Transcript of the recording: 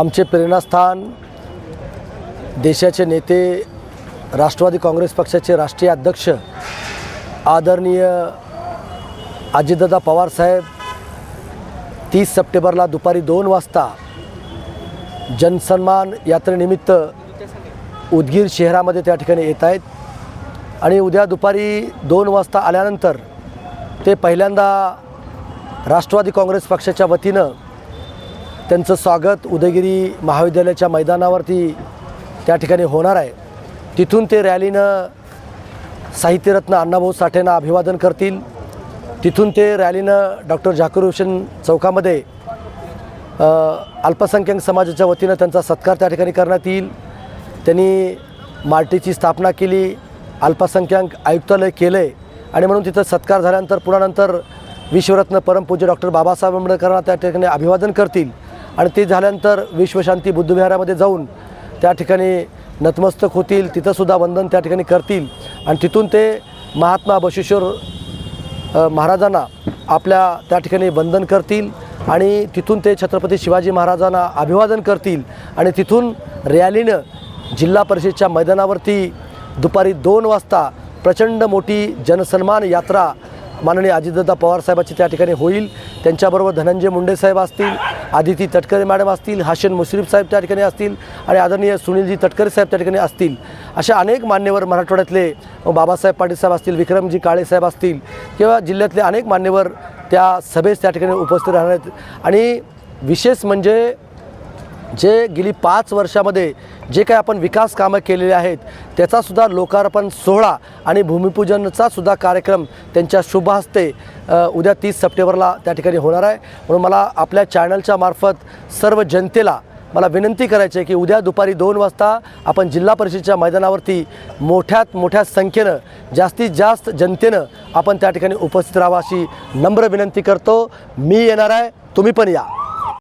आमचे प्रेरणास्थान देशाचे नेते राष्ट्रवादी काँग्रेस पक्षाचे राष्ट्रीय अध्यक्ष आदरणीय अजितदादा पवारसाहेब तीस सप्टेंबरला दुपारी दोन वाजता जनसन्मान यात्रेनिमित्त उदगीर शहरामध्ये त्या ठिकाणी येत आहेत. आणि उद्या दुपारी दोन वाजता आल्यानंतर ते पहिल्यांदा राष्ट्रवादी काँग्रेस पक्षाच्या वतीनं त्यांचं स्वागत उदयगिरी महाविद्यालयाच्या मैदानावरती त्या ठिकाणी होणार आहे. तिथून ते रॅलीनं साहित्यरत्न अण्णाभाऊ साठेंना अभिवादन करतील. तिथून ते रॅलीनं डॉक्टर झाकूर हुसेन चौकामध्ये अल्पसंख्याक समाजाच्या वतीनं त्यांचा सत्कार त्या ठिकाणी करण्यात येईल. त्यांनी मार्टीची स्थापना केली अल्पसंख्याक आयुक्तालय केलं आहे आणि म्हणून तिथं सत्कार झाल्यानंतर पुन्हा नंतर विश्वरत्न परमपूज्य डॉक्टर बाबासाहेब आंबेडकरांना त्या ठिकाणी अभिवादन करतील. आणि ते झाल्यानंतर विश्वशांती बुद्धविहारामध्ये जाऊन त्या ठिकाणी नतमस्तक होतील तिथंसुद्धा वंदन त्या ठिकाणी करतील. आणि तिथून ते महात्मा बशेश्वर महाराजांना आपल्या त्या ठिकाणी वंदन करतील आणि तिथून ते छत्रपती शिवाजी महाराजांना अभिवादन करतील. आणि तिथून रॅलीनं जिल्हा परिषदेच्या मैदानावरती दुपारी दोन वाजता प्रचंड मोठी जनसन्मान यात्रा माननीय अजितदादा पवारसाहेबाची त्या ठिकाणी होईल. त्यांच्याबरोबर धनंजय मुंडे साहेब असतील आदिती तटकरे मॅडम असतील हाशन मुश्रीफ साहेब त्या ठिकाणी असतील आणि आदरणीय सुनीलजी तटकरे साहेब त्या ठिकाणी असतील. अशा अनेक मान्यवर मराठवाड्यातले बाबासाहेब पाटील साहेब असतील विक्रमजी काळे साहेब असतील किंवा जिल्ह्यातले अनेक मान्यवर त्या सभेस त्या ठिकाणी उपस्थित राहणार आहेत. आणि विशेष म्हणजे जे गेली पाच वर्षामध्ये जे काही आपण विकास कामं केलेले आहेत त्याचासुद्धा लोकार्पण सोहळा आणि भूमिपूजनचा सुद्धा कार्यक्रम त्यांच्या शुभ हस्ते उद्या तीस सप्टेंबरला त्या ठिकाणी होणार आहे. म्हणून मला आपल्या चॅनलच्या मार्फत सर्व जनतेला मला विनंती करायची आहे की उद्या दुपारी दोन वाजता आपण जिल्हा परिषदेच्या मैदानावरती मोठ्यात मोठ्या संख्येनं जास्तीत जास्त जनतेनं आपण त्या ठिकाणी उपस्थित राहावं अशी नम्र विनंती करतो. मी येणार आहे तुम्ही पण या.